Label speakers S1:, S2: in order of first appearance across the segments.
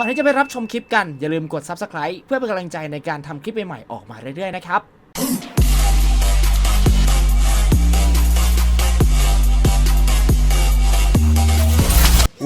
S1: ก่อนที่จะไปรับชมคลิปกันอย่าลืมกด Subscribe เพื่อเป็นกำลังใจในการทำคลิปใหม่ๆออกมาเรื่อยๆนะครับ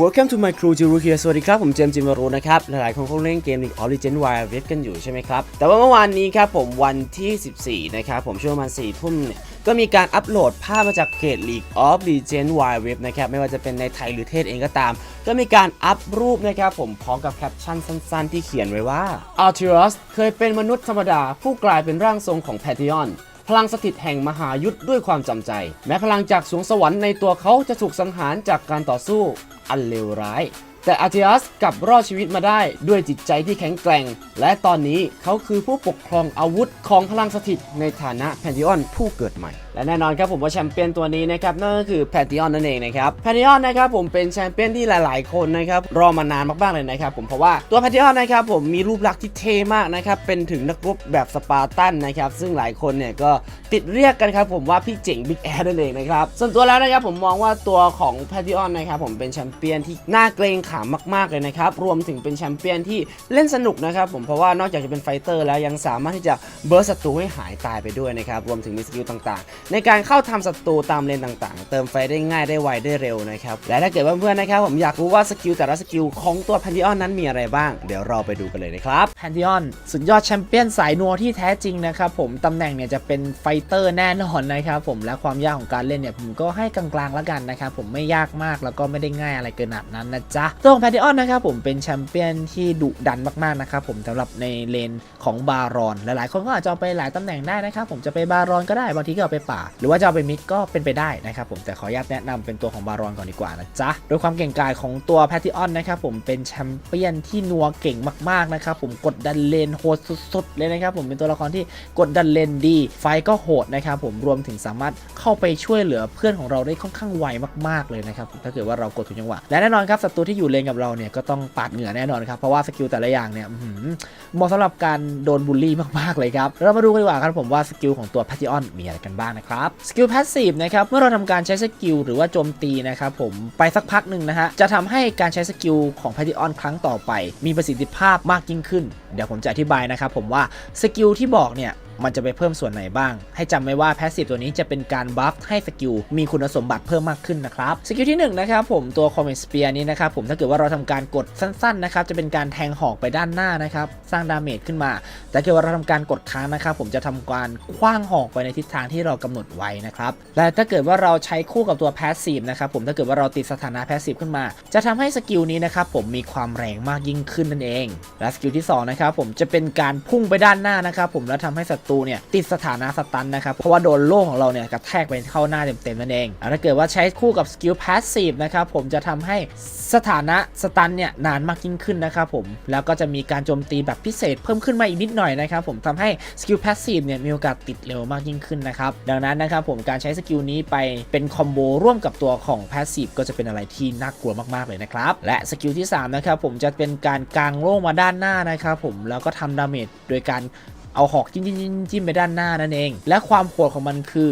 S1: Welcome to my crew จิรุเคียสวัสดีครับ ผมเจมส์จิมวารุนะครับ หลายๆคนคงเล่นเกม League of Legends Wild Rift กันอยู่ใช่ไหมครับ แต่ว่าเมื่อวานนี้ครับผมวันที่ 14 นะครับ ผมช่วงประมาณ4ทุ่มเนี่ยก็มีการอัปโหลดภาพมาจากเพจ League of Legends Wild Rift นะครับ ไม่ว่าจะเป็นในไทยหรือเทศเองก็ตาม ก็มีการอัพรูปนะครับผมพร้อมกับแคปชั่นสั้น ๆ ที่เขียนไว้ว่า Arturus เคยเป็นมนุษย์ธรรมดาผู้กลายเป็นร่างทรงของ Pantheon พลังสถิตแห่งมหายุทธด้วยความจำใจ แม้พลังจากสวงสวรรค์ในตัวเขาจะถูกสังหารจากการต่อสู้ อันเลวร้าย แต่อาร์ติอัสกลับรอดชีวิตมาได้ด้วยจิตใจที่แข็งแกร่ง และตอนนี้เขาคือผู้ปกครองอาวุธของพลังสถิตในฐานะแพนธิออนผู้เกิดใหม่ และแน่นอนครับผมว่าแชมเปี้ยนตัวนี้นะครับนั่นก็คือแพนธิออนนั่นเองนะครับแพนธิออนนะครับผมเป็นแชมเปี้ยนที่หลาย ๆ คนนะครับรอมานานมากๆเลยนะครับผมเพราะว่าตัวแพนธิออนนะครับผมมีรูปลักษณ์ที่เท่มากนะครับเป็นถึงนักรบแบบสปาร์ตันนะครับซึ่งหลายคนเนี่ยก็ติดเรียกกันครับผมว่าพี่เจ๋งบิ๊กแอร์นั่นเองนะครับส่วนตัวแล้วนะครับผมมองว่าตัวของแพนธิออนนะครับผมเป็นแชมเปี้ยนที่น่าเกรงขามมากๆเลยนะครับรวมถึงเป็นแชมเปี้ยนที่เล่นสนุกนะครับผมเพราะว่านอกจากจะเป็นไฟเตอร์แล้วยังสามารถที่จะเบิร์สศัตรูให้หายตายไปด้วยนะครับรวมถึงมีสกิลต่างๆในการเข้าทำศัตรูตามเลนต่างๆ เติมไฟได้ง่ายได้ไวได้เร็วนะครับและถ้าเกิดว่าเพื่อนๆนะครับผมอยากรู้ว่าสกิลแต่ละสกิลของตัวแพนธิออนนั้นมีอะไรบ้าง เดี๋ยวเราไปดูกันเลยนะครับแพนธิออนสุดยอดแชมเปี้ยนสายนัวที่แท้จริงนะครับผมตำแหน่งเนี่ยจะเป็นไฟเตอร์แน่นอนนะครับผมและความยากของการเล่นเนี่ยผมก็ให้กลางๆแล้วกันนะครับผมไม่ยากมากแล้วก็ไม่ได้ง่ายอะไรเกินขนาดนั้นนะจ๊ะตัวของแพนธิออนนะครับผมเป็นแชมเปี้ยนที่ดุดันมากๆนะครับผมสำหรับในเลนของบารอน หลายๆ คนก็อาจจะไปหลายตำแหน่งได้นะครับผมจะไปบารอนก็ได้บางทีก็เอาไปปา หรือว่าจะเอาไปมิดก็เป็นไปได้นะครับผมแต่ขออนุญาตแนะนำเป็นตัวของบารอนก่อนดีกว่านะจ๊ะโดยความเก่งกาจของตัวแพทติออนนะครับผมเป็นแชมเปี้ยนที่นัวเก่งมากๆนะครับผมกดดันเลนโหดสุดๆเลยนะครับผมเป็นตัวละครที่กดดันเลนดี ไฟก็โหดนะครับผมรวมถึงสามารถเข้าไปช่วยเหลือเพื่อนของเราได้ค่อนข้างไวมากๆเลยนะครับถ้าเกิดว่าเรากดถูกจังหวะและแน่นอนครับศัตรูที่อยู่เลนกับเราเนี่ยก็ต้องปาดเหงื่อแน่นอนครับเพราะว่าสกิลแต่ละอย่างเนี่ยเหมาะสำหรับการโดนบูลลี่มากๆเลยครับเรามาดูกันดีกว่าครับผมว่าสกิลของตัวแพทติออนมีอะไรกันบ้างนะครับสกิลพาสซีฟนะครับเมื่อเราทำการใช้สกิลหรือว่าโจมตีนะครับผมไปสักพักหนึ่งนะฮะจะทำให้การใช้สกิลของแพทติออนครั้งต่อไป มีประสิทธิภาพมากยิ่งขึ้น เดี๋ยวผมจะอธิบายนะครับผมว่าสกิลที่บอกเนี่ย มันจะไปเพิ่มส่วนไหนบ้าง ให้จำไว้ว่าแพสซีฟตัวนี้จะเป็นการบัฟให้สกิลมีคุณสมบัติเพิ่มมากขึ้นนะครับสกิลที่1นะครับผมตัวคอมเมนต์สเปียร์นี้นะครับผมถ้าเกิดว่าเราทำการกดสั้นๆนะครับจะเป็นการแทงหอกไปด้านหน้านะครับสร้างดาเมจขึ้นมา แต่เกิดว่าเราทำการกดค้างนะครับผมจะทำการคว้างหอกไปในทิศทางที่เรากำหนดไว้นะครับและถ้าเกิดว่าเราใช้คู่กับตัวแพสซีฟนะครับผมถ้าเกิดว่าเราติดสถานะแพสซีฟขึ้นมา จะทำให้สกิลนี้นะครับผมมีความแรงมากยิ่งขึ้นนั่นเอง และสกิลที่สองนะครับผมจะเป็นการพุ่งไปด้านหน้านะครับผมแล้วทำให้ศัตรูเนี่ยติดสถานะสตันนะครับ เพราะว่าโดนโล่ของเราเนี่ยกระแทกไปเข้าหน้าเต็มๆนั่นเองถ้าเกิดว่าใช้คู่กับสกิลพาสซีฟนะครับผมจะทำให้สถานะสตันเนี่ยนานมากยิ่งขึ้นนะครับผมแล้วก็จะมีการโจมตีแบบพิเศษเพิ่มขึ้นมาอีกนิดหน่อยนะครับผมทำให้สกิลพาสซีฟเนี่ยมีโอกาสติดเร็วมากยิ่งขึ้นนะครับดังนั้นนะครับผมการใช้สกิลนี้ไปเป็นคอมโบร่วมกับตัวของพาสซีฟก็จะเป็นอะไรที่น่ากลัวมากๆเลยนะครับและสกิลที่สามนะครับผมจะเป็นการกางโล่มาด้านหน้านะครับผมแล้วก็ทำดาเมจโดยการ เอาหอกจิ้มจิ้มจิ้มจิ้มไปด้านหน้านั่นเอง และความโหดของมันคือ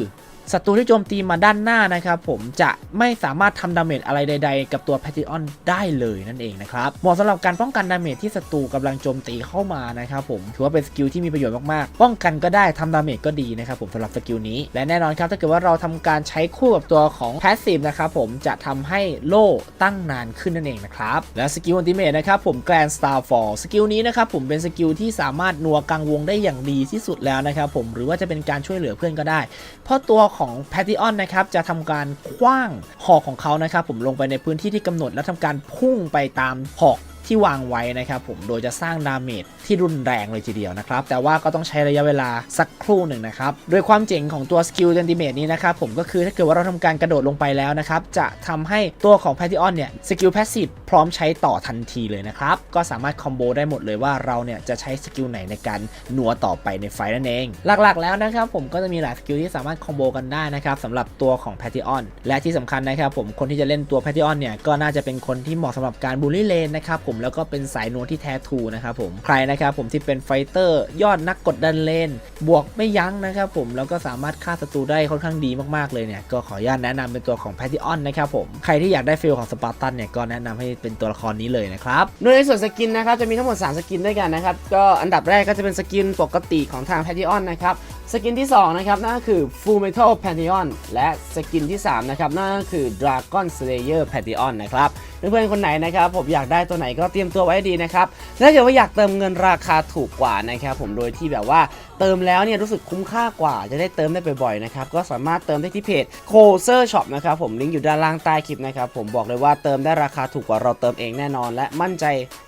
S1: ศัตรูที่โจมตีมาด้านหน้านะครับผมจะไม่สามารถทำดาเมจอะไรใด ๆ กับตัวแพทิออนได้เลยนั่นเองนะครับเหมาะสำหรับการป้องกันดาเมจที่ศัตรูกำลังโจมตีเข้ามานะครับผมถือว่าเป็นสกิลที่มีประโยชน์มากๆ ป้องกันก็ได้ทำดาเมจก็ดีนะครับผมสำหรับสกิลนี้ และแน่นอนครับถ้าเกิดว่าเราทำการใช้คู่กับตัวของแพสซีฟนะครับผมจะทำให้โล่ตั้งนานขึ้นนั่นเองนะครับและสกิลอัลติเมทนะครับผมแกรนสตาร์ฟอลสกิลนี้นะครับผมเป็นสกิลที่สามารถนัวกลางวงได้อย่างดีที่สุดแล้วนะครับผมหรือว่าจะเป็นการช่วยเหลือเพื่อนก็ได้ เพราะตัวของแพทิออนนะครับจะทำการคว้างหอกของเขานะครับผมลงไปในพื้นที่ที่กำหนดแล้วทำการพุ่งไปตามหอก ที่วางไว้นะครับผมโดยจะสร้างดาเมจที่รุนแรงเลยทีเดียวนะครับ แต่ว่าก็ต้องใช้ระยะเวลาสักครู่หนึ่งนะครับโดยความเจ๋งของตัวสกิลเดนดิเมจนี้นะครับผมก็คือถ้าเกิดว่าเราทำการกระโดดลงไปแล้วนะครับจะทำให้ตัวของแพทิออนเนี่ยสกิลแพสซีฟพร้อมใช้ต่อทันทีเลยนะครับก็สามารถคอมโบได้หมดเลยว่าเราเนี่ยจะใช้สกิลไหนในการหนัวต่อไปในไฟนั่นเอง หลักๆแล้วนะครับผมก็จะมีหลายสกิลที่สามารถคอมโบกันได้นะครับสำหรับตัวของแพทิออนและที่สำคัญนะครับผมคนที่จะเล่นตัวแพทิออนเนี่ยก็น่าจะเป็นคนที่เหมาะสำหรับการบูลลี่เลนนะครับผม
S2: ผมแล้วก็เป็นสายนวลที่แท้ทูนะครับผมใครนะครับผมที่เป็นไฟเตอร์ยอดนักกดดันเลนบวกไม่ยั้งนะครับผมแล้วก็สามารถฆ่าศัตรูได้ค่อนข้างดีมากๆเลยเนี่ยก็ขออนุญาตแนะนำเป็นตัวของแพทิออนนะครับผมใครที่อยากได้ฟิลของสปาร์ตันเนี่ยก็แนะนำให้เป็นตัวละครนี้เลยนะครับ
S3: โดยในส่วนสกินนะครับจะมีทั้งหมด 3 สกินด้วยกันนะครับก็อันดับแรกก็จะเป็นสกินปกติของทาง p a t h e o n นะครับสกินที่ 2 นะครับ นั่นก็คือ Full Metal Pantheon และสกินที่ 3 นะครับ นั่นก็คือ Dragon Slayer Pantheon นะครับ เพื่อนๆคนไหนนะครับผมอยากได้ตัวไหนก็เตรียมตัวไว้ดีนะครับถ้าเกิดว่าอยากเติมเงินราคาถูกกว่านะครับผมโดยที่แบบว่าเติมแล้วเนี่ยรู้สึกคุ้มค่ากว่า จะได้เติมได้บ่อยๆนะครับก็สามารถเติมได้ที่เพจ c o s e r Shop นะครับผมลิงก์อยู่ด้านล่างใต้คลิปนะครับผมบอกเลยว่าเติมได้ราคาถูกกว่าเราเติมเองแน่นอน และมั่นใจ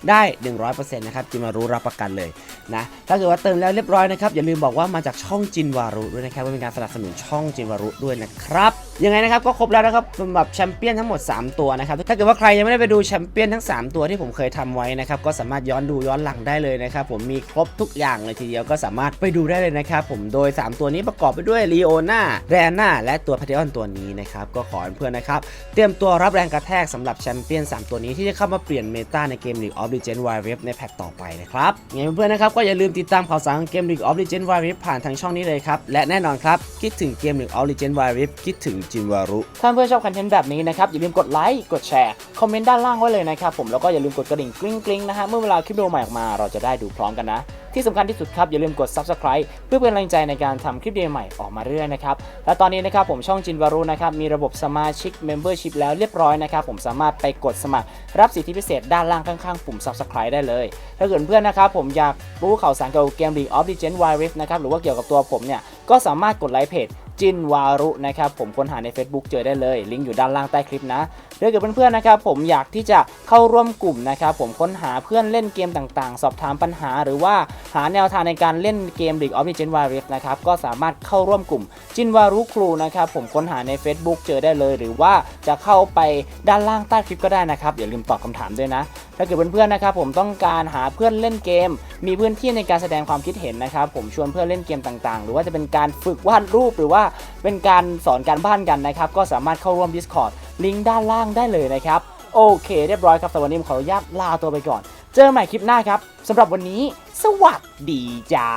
S3: ได้ 100%นะครับจิมารู้รับประกันเลยนะถ้าเกิดว่าเติมแล้วเรียบร้อยนะครับอย่าลืมบอกว่ามาจากช่องจินวารุด้วยนะครับว่าเป็นการสนับสนุนช่องจินวารุด้วยนะครับยังไงนะครับก็ครบแล้วนะครับสำหรับแชมเปี้ยนทั้งหมด 3 ตัวนะครับถ้าเกิดว่าใครยังไม่ได้ไปดูแชมเปี้ยนทั้ง 3 ตัวที่ผมเคยทำไว้นะครับก็สามารถย้อนดูย้อนหลังได้เลยนะครับผมมีครบทุกอย่างเลยทีเดียวก็สามารถไปดูได้เลยนะครับผมโดย 3 ตัวนี้ประกอบไปด้วยลีโอนาแรน่าและตัวพาเทออนตัวนี้นะครับก็ขอเพื่อนนะครับเตรียมตัวรับแรงกระแทกสำหรับแชมเปี้ยน 3 ตัวนี้ที่จะเข้ามาเปลี่ยนเมตาในเกม League of Legends Wild Rift ในแพทต่อไปนะครับยังไงเพื่อนๆนะครับก็อย่าลืมติดตามข่าวสารของเกม League of Legends Wild Rift ผ่านทางช่องนี้เลยครับและแน่นอนครับคิดถึงเกม League of Legends Wild Rift คิดถึงจินวารุ
S1: ถ้าเพื่อนชอบคอนเทนต์แบบนี้นะครับอย่าลืมกดไลค์กดแชร์คอมเมนต์ด้านล่างไว้เลยนะครับผมแล้วก็อย่าลืมกดกระดิ่งกริ๊งกริ๊งนะฮะเมื่อเวลาคลิปวิดีโอใหม่ออกมาเราจะได้ดูพร้อมกันนะ ที่สำคัญที่สุดครับอย่าลืมกด subscribe เพื่อเป็นกำลังใจในการทำคลิปวิดีโอใหม่ออกมาเรื่อยนะครับและตอนนี้นะครับผมช่องจินวารุนะครับมีระบบสมาชิก Membership แล้วเรียบร้อยนะครับผมสามารถไปกดสมัครรับสิทธิพิเศษด้านล่างข้างๆปุ่ม subscribe ได้เลย ถ้าเกิดเพื่อนนะครับผมอยากรู้ข่าวสารเกี่ยวกับเกม League of Legends Wild Rift นะครับหรือว่าเกี่ยวกับตัวผมเนี่ยก็สามารถกดไลค์เพจ จินวารุนะครับผมค้นหาใน Facebook เจอได้เลยลิงก์อยู่ด้านล่างใต้คลิปนะถ้าเกิดเพื่อนๆนะครับผมอยากที่จะเข้าร่วมกลุ่มนะครับผมค้นหาเพื่อนเล่นเกมต่างๆ สอบถามปัญหา หรือว่าหาแนวทางในการเล่นเกม League of Legends Wild Rift นะครับก็สามารถเข้าร่วมกลุ่มจินวารุครูนะครับผมค้นหาใน Facebook เจอได้เลย หรือว่าจะเข้าไปด้านล่างใต้คลิปก็ได้นะครับอย่าลืมตอบคำถามด้วยนะ ถ้าเกิดเพื่อนๆนะครับผมต้องการหาเพื่อนเล่นเกม มีพื้นที่ในการแสดงความคิดเห็นนะครับผมชวนเพื่อนเล่นเกมต่างๆ หรือว่าจะเป็นการฝึกวาดรูปหรือว่าเป็นการสอนการบ้านกันนะครับ ก็สามารถเข้าร่วม Discord ลิงก์ด้านล่างได้เลยนะครับ โอเค เรียบร้อยครับแต่วันนี้ผมขออนุญาตลาตัวไปก่อน เจอกันใหม่คลิปหน้าครับสำหรับวันนี้ สวัสดีจ้า